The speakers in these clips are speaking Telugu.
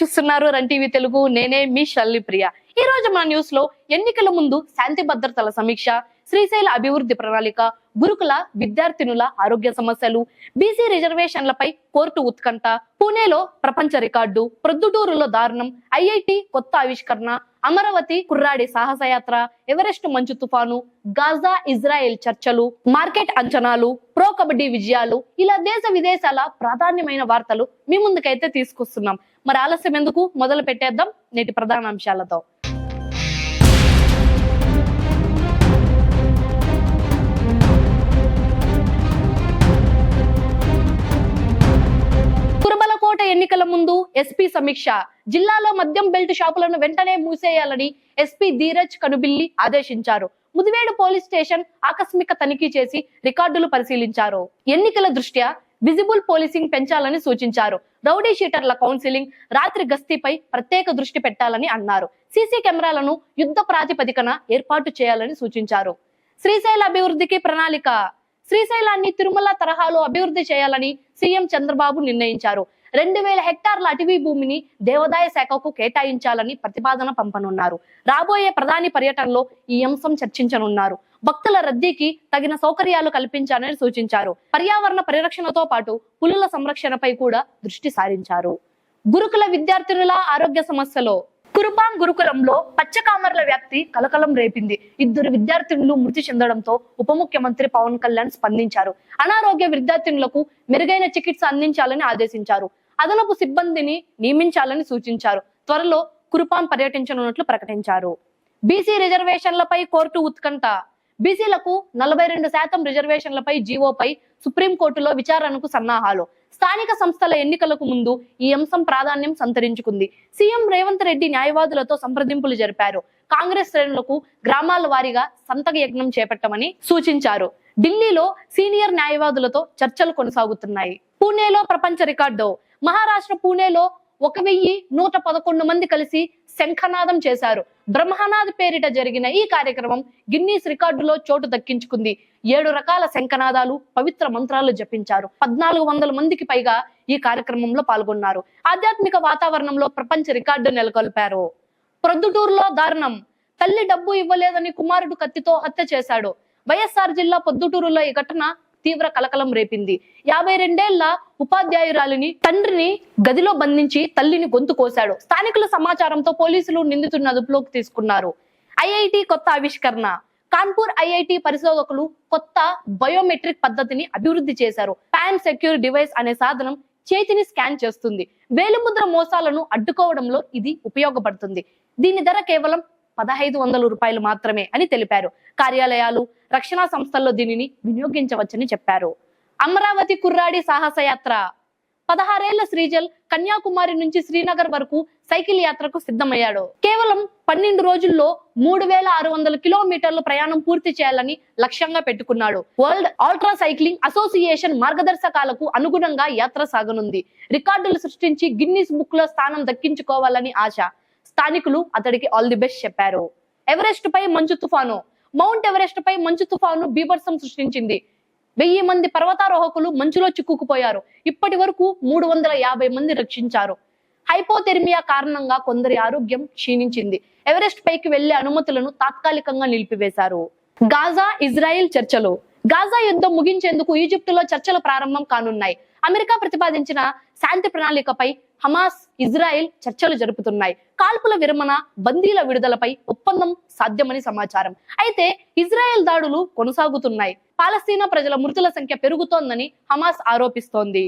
చూస్తున్నారు. రన్ టీవీ తెలుగు నేనే మీ షల్లి ప్రియ. ఈ రోజు మన న్యూస్లో ఎన్నికల ముందు శాంతి భద్రతల సమీక్ష శ్రీశైల అభివృద్ధి ప్రణాళిక గురుకుల విద్యార్థినుల ఆరోగ్య సమస్యలు బీసీ రిజర్వేషన్లపై కోర్టు ఉత్కంఠ పూణేలో ప్రపంచ రికార్డు ప్రొద్దుటూరులో దారుణం ఐఐటి కొత్త ఆవిష్కరణ అమరావతి కుర్రాడి సాహసయాత్ర ఎవరెస్ట్ మంచు తుఫాను గాజా ఇజ్రాయెల్ చర్చలు మార్కెట్ అంచనాలు ప్రో కబడ్డీ విజయాలు ఇలా దేశ విదేశాల ప్రాధాన్యమైన వార్తలు మీ ముందుకైతే తీసుకొస్తున్నాం. మరి ఆలస్యం ఎందుకు? మొదలు పెట్టేద్దాం నేటి ప్రధాన అంశాలతో. కురబలకోట ఎన్నికల ఎస్పీ సమీక్ష. జిల్లాలో మద్యం బెల్ట్ షాపులను వెంటనే మూసేయాలని ఎస్పీ ధీరజ్ కనుబిల్లి ఆదేశించారు. ముదివేడు పోలీస్ స్టేషన్ ఆకస్మిక తనిఖీ చేసి రికార్డులు పరిశీలించారు. ఎన్నికల దృష్ట్యా విజిబుల్ పోలీసింగ్ పెంచాలని సూచించారు. రౌడీ షీటర్ల కౌన్సిలింగ్ రాత్రి గస్తీపై ప్రత్యేక దృష్టి పెట్టాలని అన్నారు. సీసీ కెమెరాలను యుద్ధ ప్రాతిపదికన ఏర్పాటు చేయాలని సూచించారు. శ్రీశైల అభివృద్ధికి ప్రణాళిక. శ్రీశైలాన్ని తిరుమల తరహాలో అభివృద్ధి చేయాలని సీఎం చంద్రబాబు నిర్ణయించారు. రెండు వేల హెక్టార్ల అటవీ భూమిని దేవాదాయ శాఖకు కేటాయించాలని ప్రతిపాదన పంపనున్నారు. రాబోయే ప్రధాని పర్యటనలో ఈ అంశం చర్చించనున్నారు. భక్తుల రద్దీకి తగిన సౌకర్యాలు కల్పించాలని సూచించారు. పర్యావరణ పరిరక్షణతో పాటు పులుల సంరక్షణపై కూడా దృష్టి సారించారు. గురుకుల విద్యార్థినుల ఆరోగ్య సమస్యలో కురుపాం గురుకులంలో పచ్చకామర్ల వ్యాప్తి కలకలం రేపింది. ఇద్దరు విద్యార్థినులు మృతి చెందడంతో ఉప ముఖ్యమంత్రి పవన్ కళ్యాణ్ స్పందించారు. అనారోగ్య విద్యార్థినులకు మెరుగైన చికిత్స అందించాలని ఆదేశించారు. అదనపు సిబ్బందిని నియమించాలని సూచించారు. త్వరలో కురుపాం పర్యటించనున్నట్లు ప్రకటించారు. బీసీ రిజర్వేషన్లపై కోర్టు ఉత్కంఠ. బీసీలకు నలభై రెండు శాతం రిజర్వేషన్లపై జీవోపై సుప్రీంకోర్టులో విచారణకు సన్నాహాలు. స్థానిక సంస్థల ఎన్నికలకు ముందు ఈ అంశం ప్రాధాన్యం సంతరించుకుంది. సీఎం రేవంత్ రెడ్డి న్యాయవాదులతో సంప్రదింపులు జరిపారు. కాంగ్రెస్ శ్రేణులకు గ్రామాల వారీగా సంతక యజ్ఞం చేపట్టమని సూచించారు. ఢిల్లీలో సీనియర్ న్యాయవాదులతో చర్చలు కొనసాగుతున్నాయి. పూణేలో ప్రపంచ రికార్డు. మహారాష్ట్ర పూణేలో ఒక వెయ్యి నూట పదకొండు మంది కలిసి శంఖనాదం చేశారు. బ్రహ్మనాథ్ పేరిట జరిగిన ఈ కార్యక్రమం గిన్నీస్ రికార్డులో చోటు దక్కించుకుంది. ఏడు రకాల శంఖనాదాలు పవిత్ర మంత్రాలు జపించారు. పద్నాలుగు వందల మందికి పైగా ఈ కార్యక్రమంలో పాల్గొన్నారు. ఆధ్యాత్మిక వాతావరణంలో ప్రపంచ రికార్డు నెలకొల్పారు. ప్రొద్దుటూరులో దారుణం. తల్లి డబ్బు ఇవ్వలేదని కుమారుడు కత్తితో హత్య చేశాడు. వైఎస్ఆర్ జిల్లా పొద్దుటూరులో ఈ ఘటన తీవ్ర కలకలం రేపింది. యాభై రెండేళ్ళ ఉపాధ్యాయురాలిని తండ్రిని గదిలో బంధించి తల్లిని గొంతు కోశాడు. స్థానికుల సమాచారంతో పోలీసులు నిందితుడిని అదుపులోకి తీసుకున్నారు. ఐఐటి కొత్త ఆవిష్కరణ. కాన్పూర్ ఐఐటి పరిశోధకులు కొత్త బయోమెట్రిక్ పద్ధతిని అభివృద్ధి చేశారు. పాన్ సెక్యూర్ డివైస్ అనే సాధనం చేతిని స్కాన్ చేస్తుంది. వేలిముద్ర మోసాలను అడ్డుకోవడంలో ఇది ఉపయోగపడుతుంది. దీని ధర కేవలం పదహైదు వందల రూపాయలు మాత్రమే అని తెలిపారు. కార్యాలయాలు రక్షణ సంస్థల్లో దీనిని వినియోగించవచ్చని చెప్పారు. అమరావతి కుర్రాడి సాహసయాత్ర. పదహారేళ్ళ శ్రీజల్ కన్యాకుమారి నుంచి శ్రీనగర్ వరకు సైకిల్ యాత్రకు సిద్ధమయ్యాడు. కేవలం పన్నెండు రోజుల్లో మూడు వేల ఆరు వందల కిలోమీటర్ల ప్రయాణం పూర్తి చేయాలని లక్ష్యంగా పెట్టుకున్నాడు. వరల్డ్ ఆల్ట్రా సైక్లింగ్ అసోసియేషన్ మార్గదర్శకాలకు అనుగుణంగా యాత్ర సాగనుంది. రికార్డులు సృష్టించి గిన్నీస్ బుక్లో స్థానం దక్కించుకోవాలని ఆశ. స్థానికులు అతడికి ఆల్ ది బెస్ట్ చెప్పారు. ఎవరెస్ట్ పై మంచు తుఫాను. మౌంట్ ఎవరెస్ట్ పై మంచు తుఫాను బీభత్సం సృష్టించింది. వెయ్యి మంది పర్వతారోహకులు మంచులో చిక్కుకుపోయారు. ఇప్పటి వరకు మూడు వందల యాభై మంది రక్షించారు. హైపోథెర్మియా కారణంగా కొందరి ఆరోగ్యం క్షీణించింది. ఎవరెస్ట్ పైకి వెళ్ళే అనుమతులను తాత్కాలికంగా నిలిపివేశారు. గాజా ఇజ్రాయెల్ చర్చలు. గాజా యుద్ధం ముగించేందుకు ఈజిప్టులో చర్చలు ప్రారంభం కానున్నాయి. అమెరికా ప్రతిపాదించిన శాంతి ప్రణాళికపై హమాస్ ఇజ్రాయెల్ చర్చలు జరుపుతున్నాయి. కాల్పుల విరమణ బందీల విడుదలపై ఒప్పందం సాధ్యమని సమాచారం. అయితే ఇజ్రాయెల్ దాడులు కొనసాగుతున్నాయి. పాలస్తీనా ప్రజల మృతుల సంఖ్య పెరుగుతోందని హమాస్ ఆరోపిస్తోంది.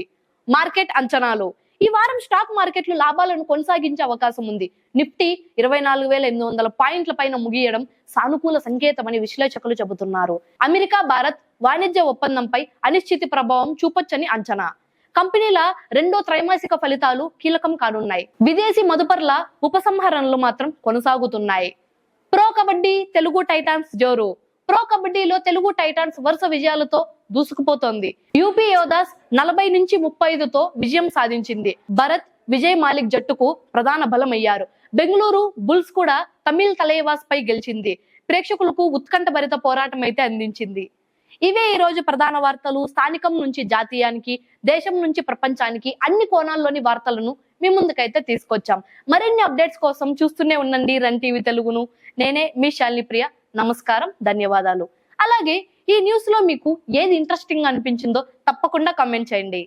మార్కెట్ అంచనాలు. ఈ వారం స్టాక్ మార్కెట్లు లాభాలను కొనసాగించే అవకాశం ఉంది. నిఫ్టీ ఇరవై నాలుగు వేల ఎనిమిది వందల పాయింట్ల పైన ముగియడం సానుకూల సంకేతమని విశ్లేషకులు చెబుతున్నారు. అమెరికా భారత్ వాణిజ్య ఒప్పందంపై అనిశ్చితి ప్రభావం చూపొచ్చని అంచనా. కంపెనీల రెండో త్రైమాసిక ఫలితాలు కీలకం కానున్నాయి. విదేశీ మదుపర్ల ఉపసంహరణలు మాత్రం కొనసాగుతున్నాయి. ప్రో కబడ్డీ తెలుగు టైటాన్స్ జోరు. ప్రో కబడ్డీలో తెలుగు టైటాన్స్ వరుస విజయాలతో దూసుకుపోతోంది. యూపీ యోధాస్ నలభై నుంచి ముప్పై ఐదుతో విజయం సాధించింది. భరత్ విజయ్ మాలిక్ జట్టుకు ప్రధాన బలమయ్యారు. బెంగళూరు బుల్స్ కూడా తమిళ్ తలైవాస్ పై గెలిచింది. ప్రేక్షకులకు ఉత్కంఠభరిత పోరాటం అయితే అందించింది. ఇవే ఈ రోజు ప్రధాన వార్తలు. స్థానికం నుంచి జాతీయానికి దేశం నుంచి ప్రపంచానికి అన్ని కోణాల్లోని వార్తలను మీ ముందుకైతే తీసుకొచ్చాం. మరిన్ని అప్డేట్స్ కోసం చూస్తూనే ఉండండి రన్ టీవీ తెలుగును. నేనే మీ శాలిని ప్రియ నమస్కారం ధన్యవాదాలు. అలాగే ఈ న్యూస్లో మీకు ఏది ఇంట్రెస్టింగ్ అనిపించిందో తప్పకుండా కమెంట్ చేయండి.